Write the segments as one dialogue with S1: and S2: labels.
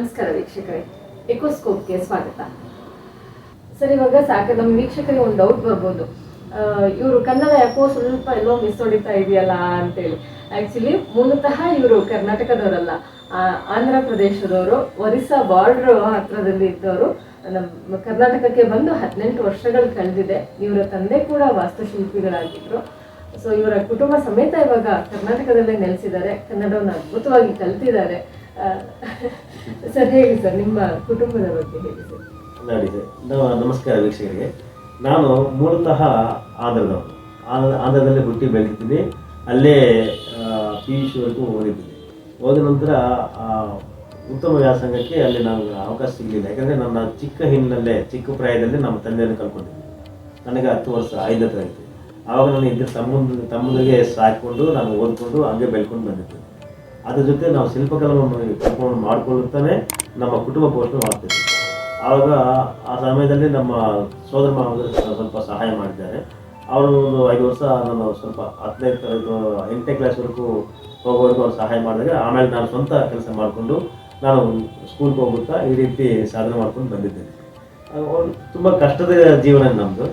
S1: ನಮಸ್ಕಾರ ವೀಕ್ಷಕರೇ. ಎಕೋಸ್ಕೋಪ್ಗೆ ಸ್ವಾಗತ. ಸರ್, ಇವಾಗ ಸಾಕು ನಮ್ಮ ವೀಕ್ಷಕರಿಗೆ ಒಂದು ಡೌಟ್ ಬರ್ಬೋದು. ಇವರು ಕನ್ನಡ ಯಾಕೋ ಸ್ವಲ್ಪ ಎಲ್ಲೋ ಮಿಸ್ ಹೊಡಿತಾ ಇದೆಯಲ್ಲ ಅಂತೇಳಿ. ಆಕ್ಚುಲಿ ಮೂಲತಃ ಇವರು ಕರ್ನಾಟಕದವರಲ್ಲ. ಆಂಧ್ರ ಪ್ರದೇಶದವರು ಒರಿಸ್ಸಾ ಬಾರ್ಡರ್ ಹತ್ರದಲ್ಲಿ ಇದ್ದವರು. ನಮ್ಮ ಕರ್ನಾಟಕಕ್ಕೆ ಬಂದು ಹದಿನೆಂಟು ವರ್ಷಗಳು ಕಳೆದಿದೆ. ಇವರ ತಂದೆ ಕೂಡ ವಾಸ್ತುಶಿಲ್ಪಿಗಳಾಗಿದ್ರು. ಸೊ ಇವರ ಕುಟುಂಬ ಸಮೇತ ಇವಾಗ ಕರ್ನಾಟಕದಲ್ಲೇ ನೆಲೆಸಿದ್ದಾರೆ. ಕನ್ನಡವನ್ನು ಅದ್ಭುತವಾಗಿ ಕಲ್ತಿದ್ದಾರೆ. ಸರ್, ಹೇಳಿ ಸರ್, ನಿಮ್ಮ ಕುಟುಂಬದ ಬಗ್ಗೆ ಹೇಳಿ ಸರ್.
S2: ನಮಸ್ಕಾರ ವೀಕ್ಷಕರಿಗೆ. ನಾನು ಮೂಲತಃ ಆಂಧ್ರದವನು ಆಂಧ್ರ ಆಂಧ್ರದಲ್ಲೇ ಹುಟ್ಟಿ ಬೆಳೆದಿದ್ದೀನಿ. ಅಲ್ಲೇ ಪಿ ಯು ಸಿವರೆಗೂ ಓದಿದ್ದೀನಿ. ಹೋದ ನಂತರ ಉತ್ತಮ ವ್ಯಾಸಂಗಕ್ಕೆ ಅಲ್ಲಿ ನನಗೆ ಅವಕಾಶ ಸಿಗಲಿಲ್ಲ. ಯಾಕಂದರೆ ನನ್ನ ಚಿಕ್ಕ ಹಿನ್ನೆಲೆ, ಚಿಕ್ಕ ಪ್ರಾಯದಲ್ಲಿ ನಮ್ಮ ತಂದೆಯನ್ನು ಕಲ್ಕೊಂಡಿದ್ದೀನಿ ನನಗೆ ಹತ್ತು ವರ್ಷ, ಐದು ಆಯಿತು. ಆವಾಗ ನಾನು ಇದ್ದ ತಮ್ಮ ತಮ್ಮನಿಗೆ ಸಾಕಿಕೊಂಡು ನಾನು ಓದ್ಕೊಂಡು ಹಂಗೆ ಬೆಳ್ಕೊಂಡು ಬಂದಿದ್ದೆ. ಅದ್ರ ಜೊತೆ ನಾವು ಶಿಲ್ಪಕಲೆ ಕಂಪೌಂಡ್ ಮಾಡಿಕೊಳ್ಳುತ್ತಾನೆ ನಮ್ಮ ಕುಟುಂಬ ಪೋಷಣೆ ಮಾಡ್ತೇವೆ ಆವಾಗ ಆ ಸಮಯದಲ್ಲಿ ನಮ್ಮ ಸೋದರ ಮಾವಂದರು ಸ್ವಲ್ಪ ಸಹಾಯ ಮಾಡಿದ್ದಾರೆ. ಅವರು ಒಂದು ಐದು ವರ್ಷ ನಾನು ಸ್ವಲ್ಪ ಹದಿನೈದು ತರಗತಿ ಎಂಟನೇ ಕ್ಲಾಸ್ವರೆಗೂ ಹೋಗೋವರೆಗೂ ಅವ್ರು ಸಹಾಯ ಮಾಡಿದಾಗ ಆಮೇಲೆ ನಾನು ಸ್ವಂತ ಕೆಲಸ ಮಾಡಿಕೊಂಡು ನಾನು ಸ್ಕೂಲ್ಗೆ ಹೋಗುತ್ತಾ ಈ ರೀತಿ ಸಾಧನೆ ಮಾಡ್ಕೊಂಡು ಬಂದಿದ್ದೇನೆ. ತುಂಬ ಕಷ್ಟದ ಜೀವನ ನಮ್ಮದು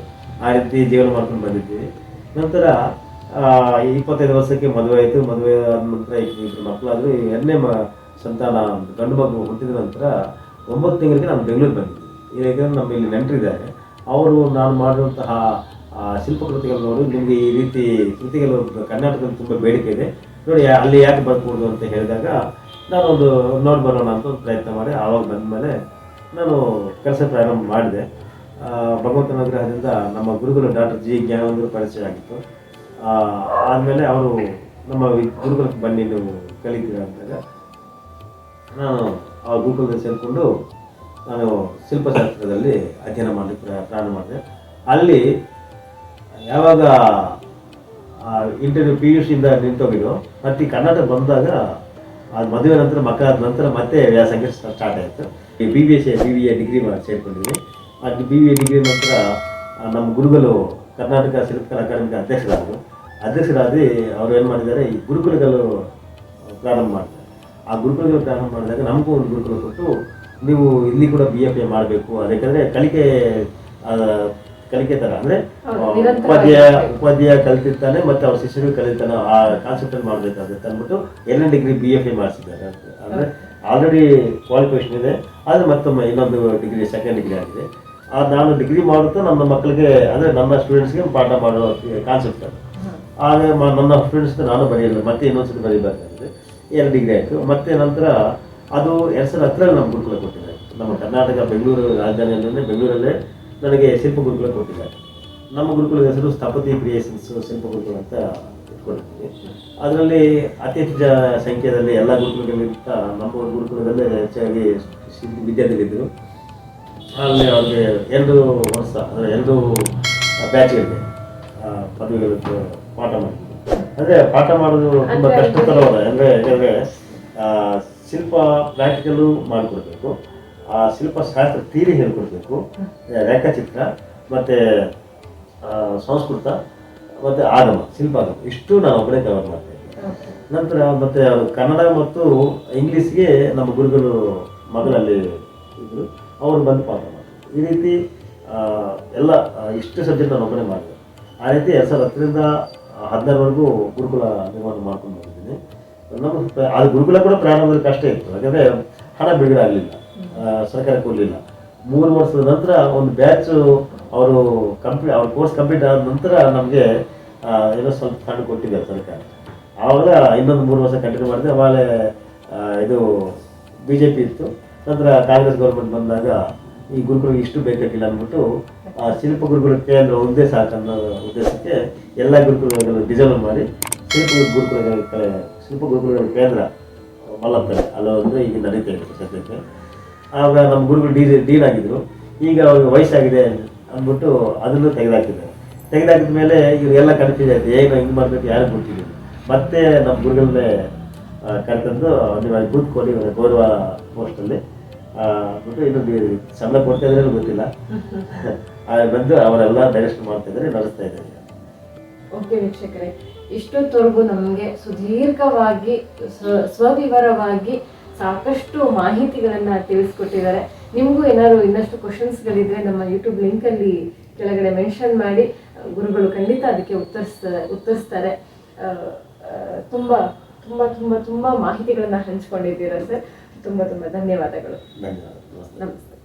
S2: ಆ ರೀತಿ ಜೀವನ ಮಾಡ್ಕೊಂಡು ಬಂದಿದ್ದೀವಿ. ನಂತರ ಇಪ್ಪತ್ತೈದು ವರ್ಷಕ್ಕೆ ಮದುವೆ ಆಯಿತು, ಮದುವೆ ಆದ ನಂತರ ಇಬ್ಬರು ಮಕ್ಕಳಾದ್ರು ಎರಡನೇ ಮ, ಸಂತಾನ ಗಂಡು ಮಗು ಹುಟ್ಟಿದ ನಂತರ ಒಂಬತ್ತು ತಿಂಗಳಿಗೆ ನಾನು ಬೆಂಗಳೂರು ಬಂದಿದ್ದೆ. ಯಾಕಂದ್ರೆ ನಮ್ಮ ಇಲ್ಲಿ ನೆಂಟರಿದ್ದಾರೆ. ಅವರು ನಾನು ಮಾಡಿರುವಂತಹ ಶಿಲ್ಪಕೃತಿಗಳು ನೋಡಿ ನಿಮಗೆ ಈ ರೀತಿ ಕೃತಿಗಳು ಕರ್ನಾಟಕದಲ್ಲಿ ತುಂಬ ಬೇಡಿಕೆ ಇದೆ. ನೋಡಿ, ಅಲ್ಲಿ ಯಾಕೆ ಬರ್ಬೋದು ಅಂತ ಹೇಳಿದಾಗ ನಾನೊಂದು ನೋಡಿ ಬರೋಣ ಅಂತ ಒಂದು ಪ್ರಯತ್ನ ಮಾಡಿ ಆವಾಗ ಬಂದ ಮೇಲೆ ನಾನು ಕೆಲಸ ಪ್ರಾರಂಭ ಮಾಡಿದೆ. ಭಗವಂತನ ಅನುಗ್ರಹದಿಂದ ನಮ್ಮ ಗುರುಗಳು ಡಾಕ್ಟರ್ ಜಿ. ಜ್ಞಾನವಂದರು ಪರಿಚಯ ಆಗಿತ್ತು. ಆದಮೇಲೆ ಅವರು ನಮ್ಮ ಗುರುಕುಲಕ್ಕೆ ಬನ್ನಿ ನೀವು ಕಲಿತೀರ ಅಂದಾಗ ನಾನು ಆ ಗುರುಕುಲದಲ್ಲಿ ಸೇರಿಕೊಂಡು ನಾನು ಶಿಲ್ಪಶಾಸ್ತ್ರದಲ್ಲಿ ಅಧ್ಯಯನ ಮಾಡಲಿಕ್ಕೆ ಪ್ರ- ಪ್ರಾರಂಭ ಮಾಡಿದೆ. ಅಲ್ಲಿ ಯಾವಾಗ ಇಂಟರ್ವ್ಯೂ ಪಿ ಯು ಸಿಯಿಂದ ನಿಂತೋಗಿದ್ದು ಮತ್ತೆ ಕರ್ನಾಟಕ ಬಂದಾಗ ಅದು ಮದುವೆ ನಂತರ, ಮಕ್ಕಳಾದ ನಂತರ ಮತ್ತೆ ವ್ಯಾಸಂಗ ಸ್ಟಾರ್ಟ್ ಆಯಿತು. ಈ B B S B B A degree ಸೇರ್ಕೊಂಡಿದ್ವಿ ಆ ಬಿ ಬಿ ಎ ಡಿಗ್ರಿ ನಂತರ ನಮ್ಮ ಗುರುಗಳು ಕರ್ನಾಟಕ ಶಿಲ್ಪಕಲಾ ಅಕಾಡೆಮಿಗೆ ಅಧ್ಯಕ್ಷರಾದರು. ಅಧ್ಯಕ್ಷರಾದಿ ಅವರು ಏನು ಮಾಡಿದ್ದಾರೆ ಈ ಗುರುಕುಲಗಳು ಪ್ರಾರಂಭ ಮಾಡ್ತಾರೆ. ಆ ಗುರುಕುಲಗಳು ಪ್ರಾರಂಭ ಮಾಡಿದಾಗ ನಮಗೂ ಒಂದು ಗುರುಕುಲ ಕೊಟ್ಟು ನೀವು ಇಲ್ಲಿ ಕೂಡ ಬಿ ಎಫ್ ಎ ಮಾಡಬೇಕು. ಅದಕ್ಕೆಂದರೆ ಕಲಿಕೆ ಕಲಿಕೆ ಥರ ಅಂದರೆ ಉಪಾಧ್ಯಾಯ ಉಪಾಧ್ಯಾಯ ಕಲಿತಿರ್ತಾನೆ ಮತ್ತೆ ಅವ್ರ ಶಿಷ್ಯರು ಕಲಿತಾನೆ ಆ ಕಾನ್ಸೆಪ್ಟ್ ಅಲ್ಲಿ ಮಾಡ್ಬೇಕಾಗುತ್ತೆ ಅಂದ್ಬಿಟ್ಟು ಎನ್ ಡಿಗ್ರಿ ಬಿ ಎಫ್ ಎ ಮಾಡಿಸಿದ್ದಾರೆ ಅಂದ್ರೆ ಆಲ್ರೆಡಿ ಕ್ವಾಲಿಫಿಕೇಶನ್ ಇದೆ ಆದರೆ ಮತ್ತೊಮ್ಮೆ ಇನ್ನೊಂದು ಡಿಗ್ರಿ ಸೆಕೆಂಡ್ ಡಿಗ್ರಿ ಆಗಿದೆ. ಆ ನಾನು ಡಿಗ್ರಿ ಮಾಡುತ್ತಾ ನನ್ನ ಮಕ್ಕಳಿಗೆ ಅಂದ್ರೆ ನನ್ನ ಸ್ಟೂಡೆಂಟ್ಸ್ಗೆ ಪಾಠ ಮಾಡೋ ಕಾನ್ಸೆಪ್ಟ್ ಅದು. ಆಗ ನನ್ನ ಸ್ಟೂಡೆಂಟ್ಸ್ ನಾನು ಬರೆಯಲ್ಲ ಮತ್ತೆ ಇನ್ನೊಂದ್ಸತಿ ಬರೀಬೇಕಾಗಿದೆ. ಎರಡು ಡಿಗ್ರಿ ಆಯಿತು. ಮತ್ತೆ ನಂತರ ಅದು ಎರಡು ಸಾವಿರದ ಹತ್ತರಲ್ಲಿ ನಮ್ಮ ಗುರುಕುಲ ಕೊಟ್ಟಿದ್ದಾರೆ. ನಮ್ಮ ಕರ್ನಾಟಕ ಬೆಂಗಳೂರು ರಾಜಧಾನಿಯಲ್ಲೇ ಬೆಂಗಳೂರಲ್ಲೇ ನನಗೆ ಶಿಲ್ಪ ಗುರುಕುಲ ಕೊಟ್ಟಿದ್ದಾರೆ. ನಮ್ಮ ಗುರುಕುಲದ ಹೆಸರು ಸ್ಥಾಪತಿ ಕ್ರಿಯೇಷನ್ಸ್ ಶಿಲ್ಪ ಗುರುಕುಲ ಅಂತ ಇಟ್ಕೊಂಡಿದ್ದೀನಿ ಅದರಲ್ಲಿ ಅತಿ ಹೆಚ್ಚು ಸಂಖ್ಯೆಯಲ್ಲಿ ಎಲ್ಲ ಗುರುಕುಲಗಳಿಗಿಂತ ನಮ್ಮ ಗುರುಕುಲದಲ್ಲೇ ಹೆಚ್ಚಾಗಿ ವಿದ್ಯಾರ್ಥಿಗಳಿದ್ದರು. ಅಲ್ಲಿ ಅವ್ರಿಗೆ ಎರಡು ವರ್ಷ ಅಂದರೆ ಎರಡು ಬ್ಯಾಚ್ ಇದೆ ಪದವಿಗಳಿಗೆ ಪಾಠ ಮಾಡಿ ಅಂದರೆ ಪಾಠ ಮಾಡೋದು ತುಂಬ ಕಷ್ಟಕರವಾದ ಅಂದರೆ ಯಾಕಂದರೆ ಶಿಲ್ಪ ಪ್ರಾಕ್ಟಿಕಲ್ಲು ಮಾಡಿಕೊಡ್ಬೇಕು. ಆ ಶಿಲ್ಪ ಶಾಸ್ತ್ರ ತೀರಿ ಹೇಳ್ಕೊಡ್ಬೇಕು. ರೇಖಾಚಿತ್ರ ಮತ್ತು ಸಂಸ್ಕೃತ ಮತ್ತು ಆಗಮ ಶಿಲ್ಪಾಗಮ. ಇಷ್ಟು ನಾನು ಒಬ್ಬರೇ ಕವರ್ ಮಾಡ್ತೀವಿ. ನಂತರ ಮತ್ತು ಅವರು ಕನ್ನಡ ಮತ್ತು ಇಂಗ್ಲೀಷ್ಗೆ ನಮ್ಮ ಗುರುಗಳು ಮಗಳಲ್ಲಿ ಇದ್ರು. ಅವರು ಬಂದು ಪಾಠ ಮಾಡ್ತಾರೆ. ಈ ರೀತಿ ಎಲ್ಲ ಇಷ್ಟು ಸಬ್ಜೆಕ್ಟ್ ನಾನು ಒಬ್ಬನೇ ಮಾಡಿದೆ. ಆ ರೀತಿ ಎರಡು ಸಾವಿರದ ಹತ್ತರಿಂದ ಹದಿನಾರವರೆಗೂ ಗುರುಕುಲ ನಿರ್ಮಾಣ ಮಾಡ್ಕೊಂಡು ಬಂದಿದ್ದೀನಿ. ನಮ್ಮ ಅದು ಗುರುಕುಲ ಕೂಡ ಪ್ರಾರಂಭದಲ್ಲಿ ಕಷ್ಟ ಇತ್ತು. ಯಾಕಂದರೆ ಹಣ ಬಿಡುಗಡೆ ಆಗಲಿಲ್ಲ. ಸರ್ಕಾರ ಕೊಡಲಿಲ್ಲ. ಮೂರು ವರ್ಷದ ನಂತರ ಒಂದು ಬ್ಯಾಚ್ ಅವರು ಕಂಪ್ಲೀಟ್, ಅವ್ರ ಕೋರ್ಸ್ ಕಂಪ್ಲೀಟ್ ಆದ ನಂತರ ನಮಗೆ ಏನೋ ಸ್ವಲ್ಪ ಹಣ ಕೊಟ್ಟಿದ್ದಾರೆ ಸರ್ಕಾರ. ಆವಾಗ ಇನ್ನೊಂದು ಮೂರು ವರ್ಷ ಕಂಟಿನ್ಯೂ ಮಾಡಿದೆ. ಆಮೇಲೆ ಇದು ಬಿ ಜೆ ಪಿ ಇತ್ತು. ನಂತರ ಕಾಂಗ್ರೆಸ್ ಗೌರ್ಮೆಂಟ್ ಬಂದಾಗ ಈ ಗುರುಗಳಿಗೆ ಇಷ್ಟು ಬೇಕಾಗಿಲ್ಲ ಅಂದ್ಬಿಟ್ಟು ಆ ಶಿಲ್ಪ ಗುರುಗಳಕ್ಕೆ ಕೇಂದ್ರ ಒಂದೇ ಸಾಕನ್ನೋ ಉದ್ದೇಶಕ್ಕೆ ಎಲ್ಲ ಗುರುಗಳು ಡಿಸೈನ್ ಮಾಡಿ ಶಿಲ್ಪ ಗುರುಕುಲಗಳ ಶಿಲ್ಪ ಗುರುಗಳ ಕೇಂದ್ರ ಮಲ್ಲಪ್ಪರೆ ಅಂದರೆ ಈಗ ನಡೀತಾ ಇದೆ ಸದ್ಯಕ್ಕೆ. ಆಗ ನಮ್ಮ ಗುರುಗಳು ಡಿ ಡೀನ್ ಆಗಿದ್ರು ಈಗ ಅವ್ರಿಗೆ ವಯಸ್ಸಾಗಿದೆ ಅಂದ್ಬಿಟ್ಟು ಅದನ್ನು ತೆಗೆದಾಕಿದ್ದಾರೆ. ತೆಗೆದಾಕಿದ ಮೇಲೆ ಇವರೆಲ್ಲ ಕನ್ಫ್ಯೂಸ್ ಆಯಿತು. ಏನು ಹಿಂಗೆ ಮಾಡಬೇಕು, ಯಾರು ಗೊತ್ತಿಲ್ಲ ಮತ್ತೆ ನಮ್ಮ ಗುರುಗಳನ್ನೇ ಕರೆತಂದು ನೀವು ಅಲ್ಲಿ ಕೂತ್ಕೊಂಡು ಕೊಡಿ ಇವ್ರ ಗೌರವ ಪೋಸ್ಟಲ್ಲಿ ಬಿಟ್ಟು ಇದು ಸಂಬಳ ಕೊಡ್ತಾ ಇದ್ರೆ ಗೊತ್ತಿಲ್ಲ. ಬಂದು ಅವರೆಲ್ಲ ಡೈರೆಕ್ಷನ್ ಮಾಡ್ತಾ ಇದ್ದಾರೆ ನಡೆಸ್ತಾ ಇದ್ದಾರೆ.
S1: ಓಕೆ ವೀಕ್ಷಕರೇ ಇಷ್ಟೊತ್ತವರೆಗೂ ನಮಗೆ ಸುದೀರ್ಘವಾಗಿ ಸ್ವ- ಸ್ವವಿವರವಾಗಿ ಸಾಕಷ್ಟು ಮಾಹಿತಿಗಳನ್ನ ತಿಳಿಸ್ಕೊಟ್ಟಿದ್ದಾರೆ. ನಿಮಗೂ ಏನಾದ್ರು ಇನ್ನಷ್ಟು ಕ್ವಶನ್ಸ್ಗಳಿದ್ರೆ ನಮ್ಮ ಯೂಟ್ಯೂಬ್ ಲಿಂಕಲ್ಲಿ ಕೆಳಗಡೆ ಮೆನ್ಷನ್ ಮಾಡಿ ಗುರುಗಳು ಖಂಡಿತ ಅದಕ್ಕೆ ಉತ್ತರಿಸ್ತಾರೆ. ಉತ್ತರಿಸ್ತಾರೆ ತುಂಬ ತುಂಬ ತುಂಬ ತುಂಬ ಮಾಹಿತಿಗಳನ್ನ ಹಂಚ್ಕೊಂಡಿದ್ದೀರಾ ಸರ್? ತುಂಬ ತುಂಬ ಧನ್ಯವಾದಗಳು.
S2: ಧನ್ಯವಾದ
S1: ನಮಸ್ತೆ.